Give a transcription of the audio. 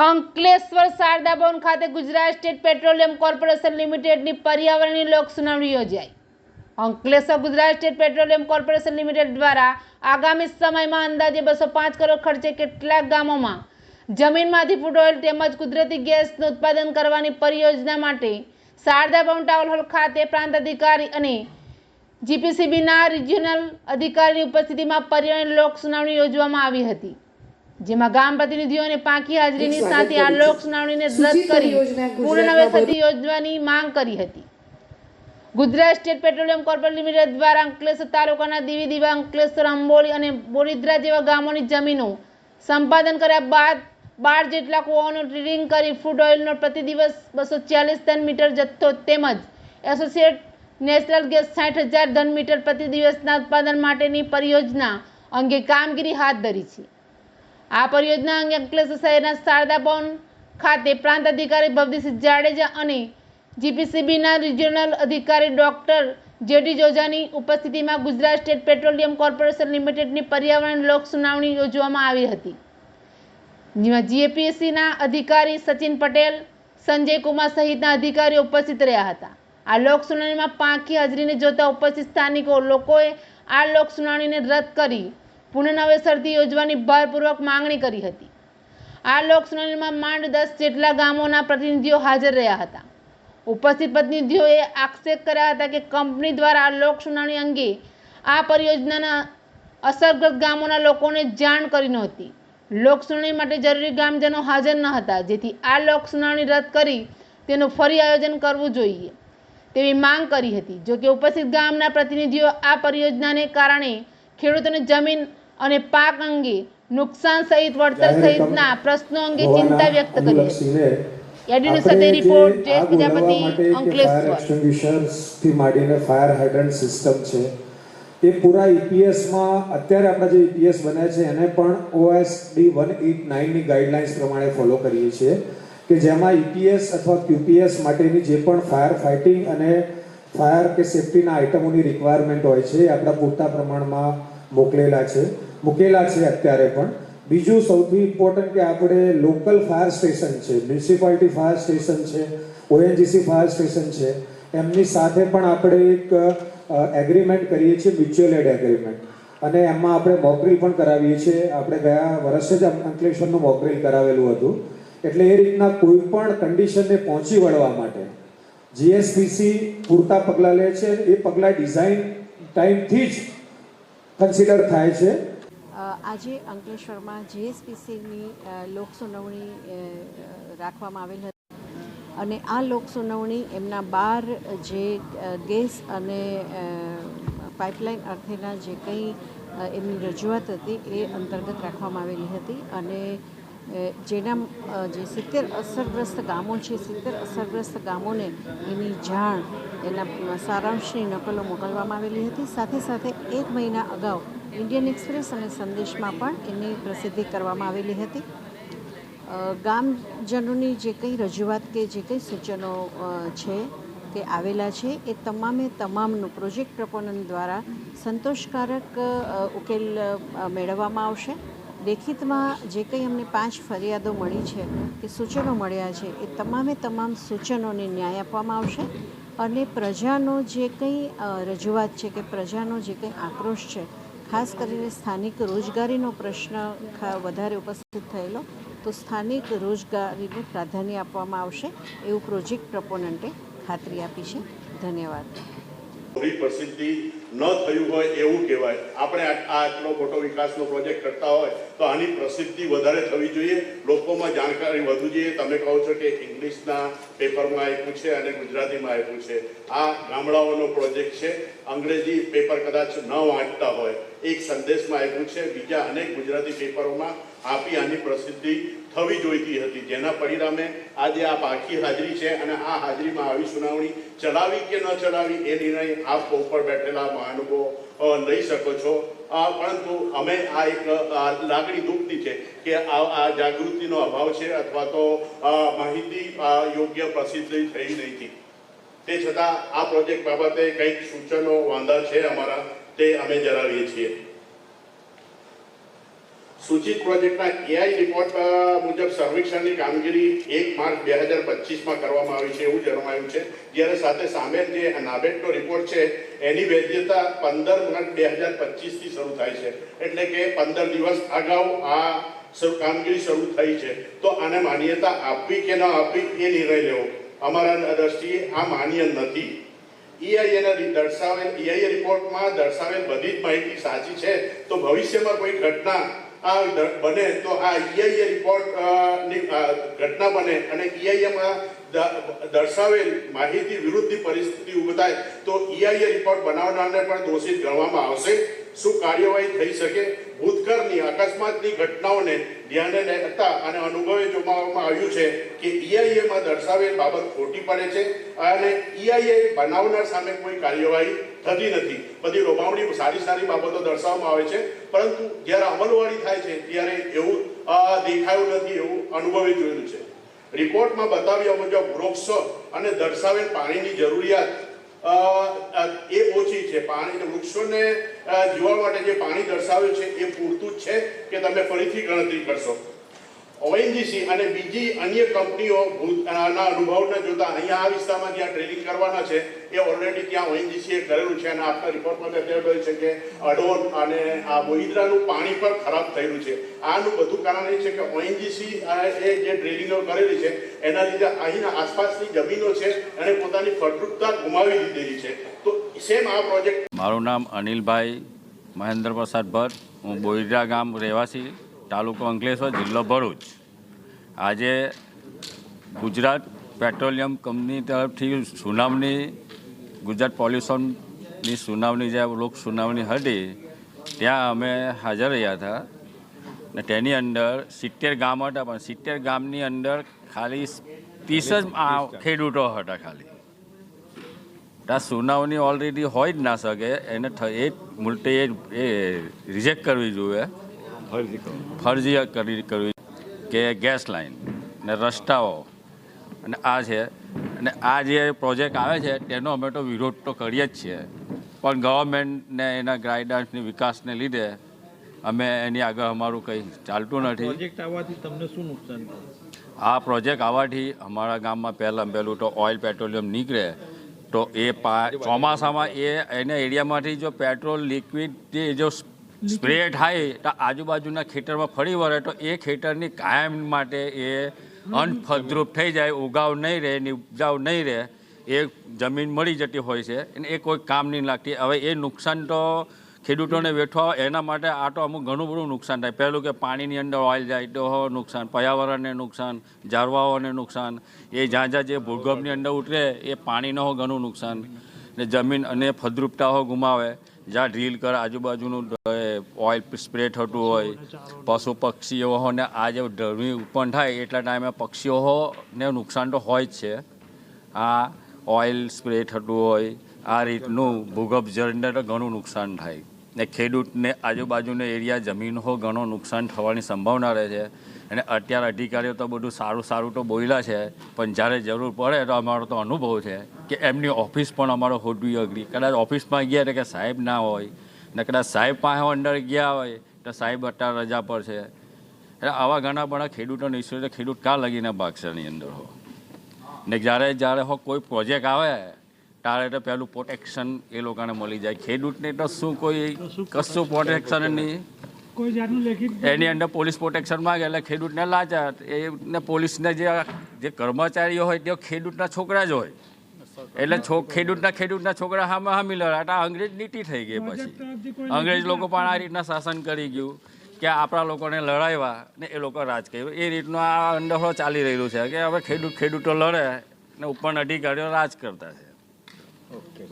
અંકલેશ્વર શારદા ભવન ખાતે Gujarat state petroleum corporation લિમિટેડની પર્યાવરણીય લોક સુનાવણી યોજાઈ. Ankleshwar Gujarat State Petroleum Corporation Limited દ્વારા આગામી સમયમાં અંદાજે બસો પાંચ કરોડ ખર્ચે કેટલાક ગામોમાં જમીનમાંથી ફૂડ ઓઇલ તેમજ કુદરતી ગેસનું ઉત્પાદન કરવાની પરિયોજના માટે શારદા ભવન ટાઉન હોલ ખાતે પ્રાંત અધિકારી અને જીપીસીબીના રિજિયોનલ અધિકારીની ઉપસ્થિતિમાં પર્યાવરણ લોક સુનાવણી યોજવામાં આવી હતી. જેમાં ગામ પ્રતિનિધિઓને પાંખી હાજરીની સાથે આ લોક સુનાવણીને રદ કરી પૂર્ણવે સદી થતી યોજવાની માંગ કરી હતી. Gujarat State Petroleum Corporation Limited દ્વારા અંકલેશ્વર તાલુકાના દીવી દીવા અંકલેશ્વર અંબોલી અને બોરિદ્રા જેવા ગામોની જમીનો સંપાદન કર્યા બાદ બાર જેટલા કુવાઓનું ડ્રિલિંગ કરી ફૂડ ઓઇલનો પ્રતિ દિવસ બસો ચાલીસ ટન મીટર જથ્થો તેમજ એસોસિએટ નેશનલ ગેસ સાઠ હજાર ધન મીટર પ્રતિ દિવસના ઉત્પાદન માટેની પરિયોજના અંગે કામગીરી હાથ ધરી છે. આ પરિયોજના અંગે અંકલેશ્વર શહેરના શારદા ભવન ખાતે પ્રાંત અધિકારી ભવદીસિંહ જાડેજા અને જીપીસીબીના રિજિયોનલ અધિકારી ડોક્ટર જેડી જોજાની ઉપસ્થિતિમાં ગુજરાત સ્ટેટ પેટ્રોલિયમ કોર્પોરેશન લિમિટેડની પર્યાવરણ લોક સુનાવણી યોજવામાં આવી હતી. જેમાં જીએપીએસસીના અધિકારી સચિન પટેલ, સંજય કુમાર સહિતના અધિકારીઓ ઉપસ્થિત રહ્યા હતા. આ લોક સુનાવણીમાં પાંખી હાજરીને જોતા ઉપસ્થિત સ્થાનિકો લોકોએ આ લોક સુનાવણીને રદ કરી પુનઃ નવેસરથી યોજવાની ભારપૂર્વક માંગણી કરી હતી. આ લોકસુનાવણીમાં માંડ દસ જેટલા ગામોના પ્રતિનિધિઓ હાજર રહ્યા હતા. ઉપસ્થિત પ્રતિનિધિઓએ આક્ષેપ કર્યા હતા કે કંપની દ્વારા આ લોકસુનાવણી અંગે આ પરિયોજનાના અસરગ્રસ્ત ગામોના લોકોને જાણ કરી નહોતી. લોકસુનાવણી માટે જરૂરી ગામજનો હાજર ન હતા, જેથી આ લોકસુનાવણી રદ કરી તેનું ફરી આયોજન કરવું જોઈએ તેવી માંગ કરી હતી. જોકે ઉપસ્થિત ગામના પ્રતિનિધિઓ આ પરિયોજનાને કારણે ખેડૂતોને જમીન અને પાક અંગે નુકસાન સહિત વળતર સહિતના પ્રશ્નો અંગે ચિંતા વ્યક્ત કરી હતી એડીની સાથે રિપોર્ટ જયેશ પ્રજાપતિ અંકલેશ્વર એક્સટિંગ્વિશર્સથી માંડીને ફાયર હાઇડ્રન્ટ સિસ્ટમ છે એ પૂરા ઈપીએસમાં અત્યારે આપણા જે ઈપીએસ બન્યા છે એને પણ ઓએસડી વન એટ નાઇનની ગાઈડલાઇન્સ પ્રમાણે ફોલો કરીએ છીએ કે જેમાં ઈપીએસ અથવા ક્યુપીએસ માટેની જે પણ ફાયર ફાઇટિંગ અને ફાયર કે સેફટીના આઇટમોની રિક્વાયરમેન્ટ હોય છે એ આપણા પૂરતા પ્રમાણમાં મોકલેલા છે. મૂકેલા છે અત્યારે પણ. બીજું સૌથી ઇમ્પોર્ટન્ટ કે આપણે લોકલ ફાયર સ્ટેશન છે મ્યુનિસિપાલિટી ફાયર સ્ટેશન છે ઓએનજીસી ફાયર સ્ટેશન છે, એમની સાથે પણ આપણે એક એગ્રીમેન્ટ કરીએ છીએ મ્યુચ્યુઅલ એડ એગ્રીમેન્ટ અને એમાં આપણે મોકડ્રીલ પણ કરાવીએ છીએ. આપણે ગયા વર્ષે જ અંકલેશ્વરનું મોકડ્રીલ કરાવેલું હતું. એટલે એ રીતના કોઈ પણ કન્ડિશનને પહોંચી વળવા માટે જીએસપીસી પૂરતા પગલાં લે છે. એ પગલાં ડિઝાઇન ટાઈમથી જ કન્સિડર થાય છે. આજે અંકલેશ્વરમાં જીએસપીસીની લોક સુનાવણી રાખવામાં આવેલ હતી. અને આ લોક સુનાવણી એમના બાર જે ગેસ અને પાઇપલાઇન અર્થેના જે કંઈ એમની રજૂઆત હતી એ અંતર્ગત રાખવામાં આવેલી હતી. અને જેના જે સિત્તેર અસરગ્રસ્ત ગામો છે, સિત્તેર અસરગ્રસ્ત ગામોને એની જાણ, એના સારાંશની નકલો મોકલવામાં આવેલી હતી. સાથે સાથે એક મહિના અગાઉ ઇન્ડિયન એક્સપ્રેસ અને સંદેશમાં પણ એની પ્રસિદ્ધિ કરવામાં આવેલી હતી. ગામજનોની જે કંઈ રજૂઆત કે જે કંઈ સૂચનો છે તે આવેલા છે એ તમામે તમામનું પ્રોજેક્ટ પ્રપોનન્ટ દ્વારા સંતોષકારક ઉકેલ મેળવવામાં આવશે. લેખિતમાં જે કંઈ અમને પાંચ ફરિયાદો મળી છે કે સૂચનો મળ્યા છે એ તમામે તમામ સૂચનોને ન્યાય આપવામાં આવશે અને પ્રજાનો જે કંઈ રજૂઆત છે કે પ્રજાનો જે કંઈ આક્રોશ છે ખાસ કરીને સ્થાનિક રોજગારીનો પ્રશ્ન વધારે ઉપસ્થિત થયેલો, તો સ્થાનિક રોજગારીને પ્રાધાન્ય આપવામાં આવશે એવું પ્રોજેક્ટ પ્રપોનન્ટે ખાતરી આપી છે. ધન્યવાદ. પૂરી પ્રસિદ્ધિ ન થયું હોય એવું કહેવાય. આપણે આટલો મોટો વિકાસનો પ્રોજેક્ટ કરતા હોય તો આની પ્રસિદ્ધિ વધારે થવી જોઈએ. લોકોમાં જાણકારી વધુ જોઈએ. તમે કહો છો કે ઇંગ્લિશના પેપરમાં આપ્યું છે અને ગુજરાતીમાં આપ્યું છે. આ ગામડાઓનો પ્રોજેક્ટ છે. અંગ્રેજી પેપર કદાચ ન વાંચતા હોય એક સંદેશમાં આપ્યું છે. બીજા અનેક ગુજરાતી પેપરોમાં આપી આની પ્રસિદ્ધિ થવી જોઈતી હતી. જેના પરિણામે આજે આ આખી હાજરી છે અને આ હાજરીમાં આવી સુનાવણી ચલાવી કે ન ચલાવી એ નિર્ણય આપ ઉપર બેઠેલા મહાનુભવો લઈ શકો છો. પરંતુ અમે આ એક લાગણી દુઃખની છે કે આ જાગૃતિનો અભાવ છે અથવા તો માહિતી યોગ્ય પ્રસિદ્ધિ થઈ નથી તે છતાં આ પ્રોજેક્ટ બાબતે કંઈક સૂચનો, વાંધા છે અમારા, તે અમે જણાવીએ છીએ. સૂચિત પ્રોજેક્ટના એઆઈ રિપોર્ટ મુજબ સર્વેક્ષણની કામગીરી એક માર્ચ બે હજાર પચીસમાં કરવામાં આવી છે એવું જણાવાયું છે. જ્યારે સાથે સામેલ જે નાબેડનો રિપોર્ટ છે, એની વૈધતા પંદર માર્ચ બે હજાર પચીસથી શરૂ થાય છે. એટલે કે પંદર દિવસ અગાઉ આ કામગીરી શરૂ થઈ છે. તો આને માન્યતા આપવી કે ન આપવી એ નિર્ણય લેવો. અમારા દ્રષ્ટિએ આ માન્ય નથી. ઈઆઈએના દર્શાવેલ ઈઆઈએ રિપોર્ટમાં દર્શાવેલ બધી જ માહિતી સાચી છે. તો ભવિષ્યમાં કોઈ ઘટના આ બને તો આ ઈઆઈએ રિપોર્ટની ઘટના બને અને ઈઆઈએમાં દર્શાવેલ માહિતી વિરુદ્ધની પરિસ્થિતિ ઊભી થાય તો ઈઆઈએ રિપોર્ટ બનાવનારને પણ દોષિત ગણવામાં આવશે. શું કાર્યવાહી થઈ શકે? ભૂતકાળની અકસ્માતની ઘટનાઓને ધ્યાને લેતા અને અનુભવે જોવામાં આવ્યું છે કે ઈઆઈએમાં દર્શાવેલ બાબત ખોટી પડે છે અને ઈઆઈએ બનાવનાર સામે કોઈ કાર્યવાહી થતી નથી. બધી લોભાવણી સારી સારી બાબતો દર્શાવવામાં આવે છે. પરંતુ જ્યારે અમલવારી થાય છે, ત્યારે એવું દેખાયું નથી એવું અનુભવે જોયેલું છે. રિપોર્ટમાં બતાવ્યા મુજબ વૃક્ષો અને દર્શાવેલ પાણીની જરૂરિયાત એ ઓછી છે. પાણી વૃક્ષોને જીવવા માટે જે પાણી દર્શાવ્યું છે એ પૂરતું જ છે કે તમે ફરીથી ગણતરી કરશો. ઓએનજીસી અને બીજી અન્ય કંપનીઓ ના અનુભવને જોતા અહીંયા આ વિસ્તારમાં જ્યાં ટ્રેડિંગ કરવાના છે એ ઓલરેડી ત્યાં ઓએનજીસીએ કરેલું છે અને આપણા રિપોર્ટમાં કહ્યું છે કે અડોન અને આ બોહિદ્રાનું પાણી પણ ખરાબ થયેલું છે. આનું બધું કારણ એ છે કે ઓએનજીસી એ જે ડ્રિલિંગો કરેલી છે, એના લીધે અહીંના આસપાસની જમીનો છે અને પોતાની ફળદ્રુપતા ગુમાવી દીધેલી છે. તો સેમ આ પ્રોજેક્ટ મારું નામ અનિલભાઈ મહેન્દ્ર પ્રસાદ ભટ્ટ. હું બોઈડા ગામ રહેવાસી, તાલુકો અંકલેશ્વર, જિલ્લો ભરૂચ. આજે ગુજરાત પેટ્રોલિયમ કંપની તરફથી સુનાવણી ગુજરાત પોલ્યુશનની સુનાવણી જે લોક સુનાવણી હતી, ત્યાં અમે હાજર રહ્યા હતા. ને તેની અંદર સિત્તેર ગામ હતા, પણ સિત્તેર ગામની અંદર ખાલી ત્રીસ જ ખેડૂતો હતા ખાલી. ત્યાં સુનાવણી ઓલરેડી હોય જ ના શકે, એને એ મુલટે એ રિજેક્ટ કરવી જોઈએ. ફરજી કરી, કરવી કે ગેસ લાઈન ને રસ્તાઓ. અને આ છે અને આ જે પ્રોજેક્ટ આવે છે તેનો અમે તો વિરોધ તો કરીએ જ છીએ. પણ ગવર્મેન્ટને એના ગાઈડન્સની વિકાસને લીધે અમે એની આગળ અમારું કંઈ ચાલતું નથી. પ્રોજેક્ટ આવવાથી તમને શું નુકસાન આ પ્રોજેક્ટ આવવાથી અમારા ગામમાં પહેલાં પહેલું તો ઓઇલ પેટ્રોલિયમ નીકળે તો એ ચોમાસામાં એ એના એરિયામાંથી જો પેટ્રોલ લિક્વિડ જે જો સ્પ્રે થાય તો આજુબાજુના ખેતરમાં ફરી વળે તો એ ખેતરની કાયમ માટે એ અનફળદ્રુપ થઈ જાય, ઉગાવ નહીં રહે એની ઉપજાવ નહીં રહે, એ જમીન મળી જતી હોય છે અને એ કોઈ કામ નહીં લાગતી. હવે એ નુકસાન તો ખેડૂતોને વેઠવા, એના માટે આ તો અમુક ઘણું બધું નુકસાન થાય. પહેલું કે પાણીની અંદર ઓઇલ જાય, તો નુકસાન, પર્યાવરણને નુકસાન, ઝાડવાઓને નુકસાન, એ જ્યાં જ્યાં જે ભૂગર્ભની અંદર ઉતરે, એ પાણીનો ઘણું નુકસાન. ને જમીન અને ફળદ્રુપતા હો ગુમાવે. જ્યાં ડ્રીલ કરે, આજુબાજુનું ઓઇલ સ્પ્રે થતું હોય, પશુ પક્ષીઓને આ જે ગરમી ઉત્પન્ન થાય એટલા ટાઈમે પક્ષીઓને નુકસાન તો હોય જ છે. આ ઓઇલ સ્પ્રે થતું હોય, આ રીતનું ભૂગર્ભ જળને તો ઘણું નુકસાન થાય. ને ખેડૂતને આજુબાજુનો એરિયા જમીન હો ઘણું નુકસાન થવાની સંભાવના રહે છે. અને અત્યારે અધિકારીઓ તો બધું સારું સારું તો બોલ્યા છે, પણ જ્યારે જરૂર પડે તો અમારો તો અનુભવ છે. કે એમની ઓફિસ પણ અમારો હોડવી અઘરી કદાચ ઓફિસમાં ગયા એટલે કે સાહેબ ના હોય ને કદાચ સાહેબ પાસે અંદર ગયા હોય તો સાહેબ અત્યારે રજા પર છે. એટલે આવા ઘણા બધા ખેડૂતોને ઈશ્વર ખેડૂત કાં લગીને ભાગશે અંદર હો? ને જ્યારે જ્યારે હો કોઈ પ્રોજેક્ટ આવે ત્યારે તો પહેલું પ્રોટેક્શન એ લોકોને મળી જાય. ખેડૂતને તો શું કોઈ કશું પ્રોટેક્શન નહીં. કોઈ જાતનું લેખિત એની અંદર પોલીસ પ્રોટેક્શન માંગે એટલે ખેડૂતને લાચાર. એને પોલીસને જે જે કર્મચારીઓ હોય તે ખેડૂતના છોકરા જ હોય. એટલે છોક ખેડૂતના ખેડૂતના છોકરા હામે હામી લડાટ આ અંગ્રેજ નીતિ થઈ ગઈ પછી. અંગ્રેજ લોકો પણ આ રીતના શાસન કરી ગયું કે આપણા લોકોને લડાવ્યા ને એ લોકો રાજ કર્યું. એ રીતનું આ અંડરફ્લો ચાલી રહેલું છે કે હવે ખેડૂત ખેડૂતો લડે ને ઉપરના અધિકારીઓ રાજ કરતા છે. ઓકે